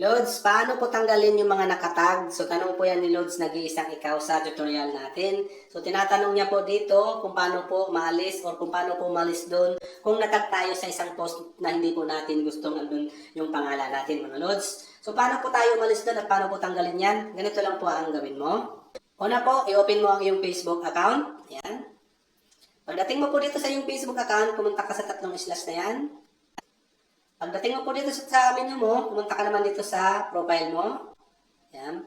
Lods, paano po tanggalin yung mga nakatag? So, tanong po yan ni Lods nag-iisang ikaw sa tutorial natin. So, tinatanong niya po dito kung paano po maalis or kung paano po umalis doon kung natag tayo sa isang post na hindi po natin gustong andun yung pangalan natin, mga Lods. So, paano po tayo umalis doon at paano po tanggalin yan? Ganito lang po ang gawin mo. Una po, i-open mo ang iyong Facebook account. Yan. Pagdating mo po dito sa iyong Facebook account, pumunta ka sa tatlong slash na yan. Pagdating mo po dito sa, sa menu mo, pumunta ka naman dito sa profile mo. Yan.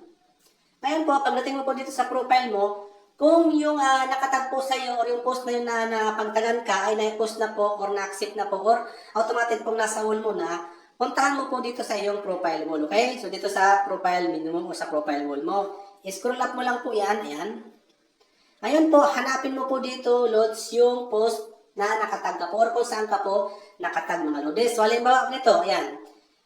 Ngayon po, pagdating mo po dito sa profile mo, kung yung uh, nakatag po sa iyo or yung post na yun na napagtagan ka ay na-post na po or na-accept na po or automatic pong nasa wall mo na, puntahan mo po dito sa iyong profile wall, okay? So dito sa profile menu mo o sa profile wall mo. I-scroll up mo lang po yan, ayan. Ngayon po, hanapin mo po dito, Lods, yung post na nakatag ka po or kung saan ka po nakatag mga Lodes. So, halimbawa nito, ayan.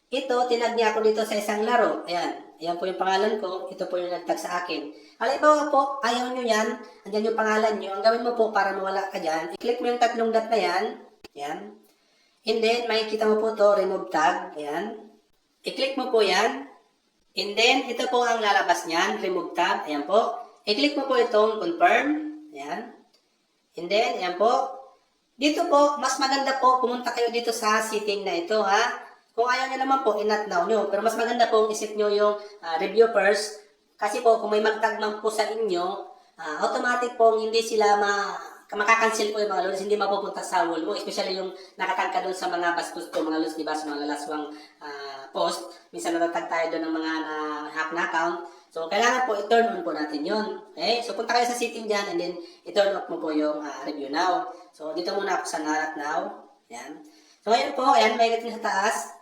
Ito, tinag niya ako dito sa isang laro. Ayan. Ayan po yung pangalan ko. Ito po yung nagtag sa akin. Halimbawa po, ayaw nyo yan. Andyan yung pangalan nyo. Ang gawin mo po para mawala ka dyan, i-click mo yung tatlong dot na yan. Ayan. And then, makikita mo po to remove tag. Ayan. I-click mo po yan. And then, ito po ang lalabas niyan, remove tab. Ayan po. I-click mo po itong confirm. Ayan. And then, ayan po. Dito po, mas maganda po, pumunta kayo dito sa setting na ito, ha? Kung ayaw nyo naman po, inat now nyo. Pero mas maganda po, isip nyo yung ah, review first. Kasi po, kung may magtag man po sa inyo, ah, automatic po, hindi sila ma makakancel po yung mga lods, hindi mapupunta sa wall mo. Especially yung nakatag ka doon sa mga bastos ko, mga lods, di ba? Sa mga lalaswang ah, post. Minsan natatag tayo doon ng mga na hack na account. So, kailangan po i-turn on po natin yun. Okay? So, punta kayo sa setting dyan and then i-turn off mo po yung ah, review now. So, dito muna ako sa not now. Yan. So, ngayon po, ayan, may sa taas.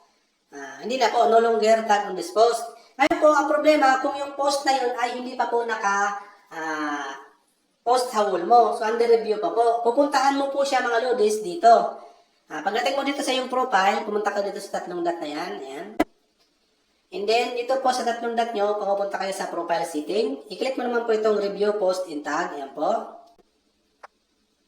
Ah, hindi na po, no longer tag on this post. Ngayon po, ang problema, kung yung post na yun ay hindi pa po naka ah, post sa wall mo. So, under review pa po. Pupuntahan mo po siya mga lodis dito. Ah, pagdating mo dito sa yung profile, pumunta ka dito sa tatlong dot na yan. Ayan. And then, dito po sa tatlong dot nyo, pumunta kayo sa profile setting. I-click mo naman po itong review post in tag. Ayan po.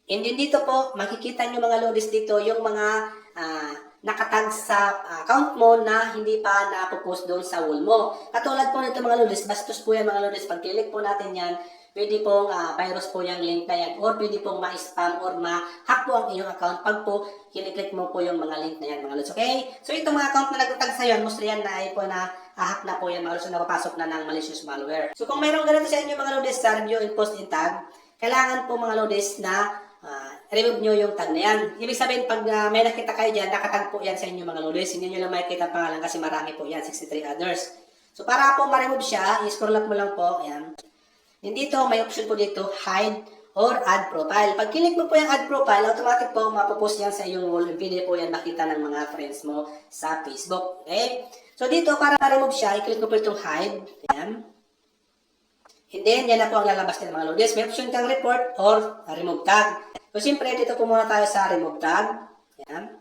And then dito po, makikita nyo mga lodis dito yung mga ah, nakatag sa account mo na hindi pa napopost doon sa wall mo. Katulad po nito mga lodis, bastos po yan mga lodis. Pag click po natin yan, pwede pong ah, virus po yung link na yan or pwede pong ma-spam or ma-hack po ang inyong account pag po kiniklik mo po yung mga link na yan mga lods. Okay? So itong mga account na nagtatag sa yan, mostly yan na ay po na hack na po yan mga lods na napapasok na ng malicious malware. So kung mayroong ganito sa inyo mga lods sa review and post in tag, kailangan po mga lods na ah, remove nyo yung tag na yan. Ibig sabihin, pag ah, may nakita kayo dyan, nakatag po yan sa inyo mga lods. Hindi nyo lang makikita ang pangalan kasi marami po yan, 63 others. So para po ma-remove siya, i-scroll up mo lang po, ayan. Then dito, may option po dito, hide or add profile. Pag kilik mo po yung add profile, automatic po mapopost yan sa iyong wall. Pwede po yan makita ng mga friends mo sa Facebook. Okay? So dito, para ma-remove siya, i-click mo po itong hide. Ayan. And then, yan na po ang lalabas ng mga loaders. May option kang report or remove tag. So, siyempre, dito po muna tayo sa remove tag. Ayan.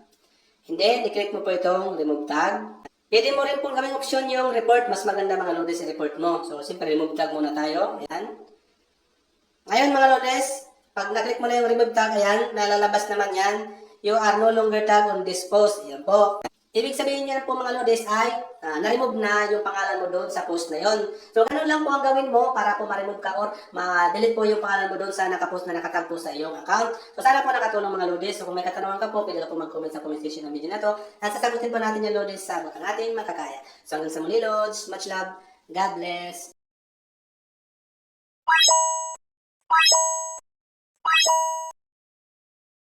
And then, i-click mo po itong remove tag. Pwede mo rin pong gawing option yung report. Mas maganda mga loaders i-report mo. So, siyempre, remove tag muna tayo. Ayan. Ngayon, mga loaders, pag na-click mo na yung remove tag, ayan, nalalabas naman yan. You are no longer tag on this post. Ayan po. Ibig sabihin niya po mga Lodes ay uh, na-remove na yung pangalan mo doon sa post na yon. So ganun lang po ang gawin mo para po ma-remove ka or ma-delete po yung pangalan mo doon sa nakapost na nakatag po sa iyong account. So sana po nakatulong mga Lodes. So kung may katanungan ka po, pwede lang po mag-comment sa comment section ng video na to. At sasagutin po natin yung Lodes sa baka natin makakaya. So hanggang sa muli Lodes, much love, God bless.